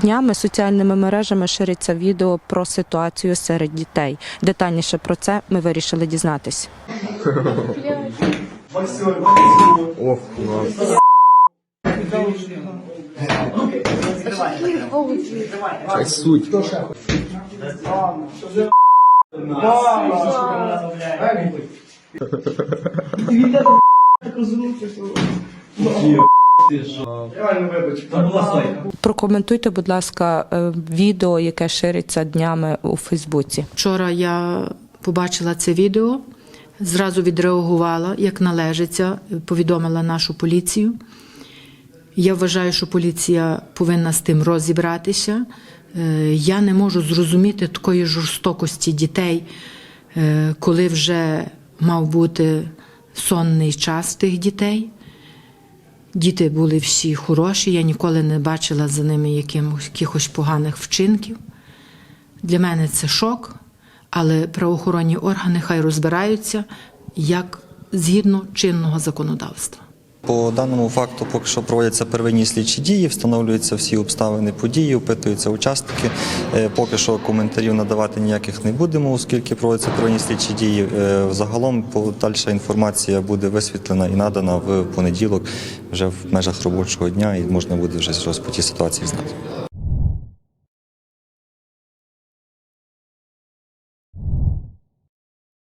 Днями соціальними мережами шириться відео про ситуацію серед дітей. Детальніше про це ми вирішили дізнатись. Ох, клас. Хай суть. Прокоментуйте, будь ласка, е, відео, яке шириться днями у Фейсбуці. Вчора я побачила це відео, зразу відреагувала, як належиться, повідомила нашу поліцію. Я вважаю, що поліція повинна з тим розібратися. Е, Я не можу зрозуміти такої жорстокості дітей, е, коли вже мав бути сонний час тих дітей. Діти були всі хороші, я ніколи не бачила за ними якихось поганих вчинків. Для мене це шок, але правоохоронні органи хай розбираються як згідно чинного законодавства. По даному факту поки що проводяться первинні слідчі дії, встановлюються всі обставини події, опитуються учасники. Е, Поки що коментарів надавати ніяких не будемо, оскільки проводяться первинні слідчі дії. Е, Загалом подальша інформація буде висвітлена і надана в понеділок вже в межах робочого дня, і можна буде вже з розпоті ситуації знати.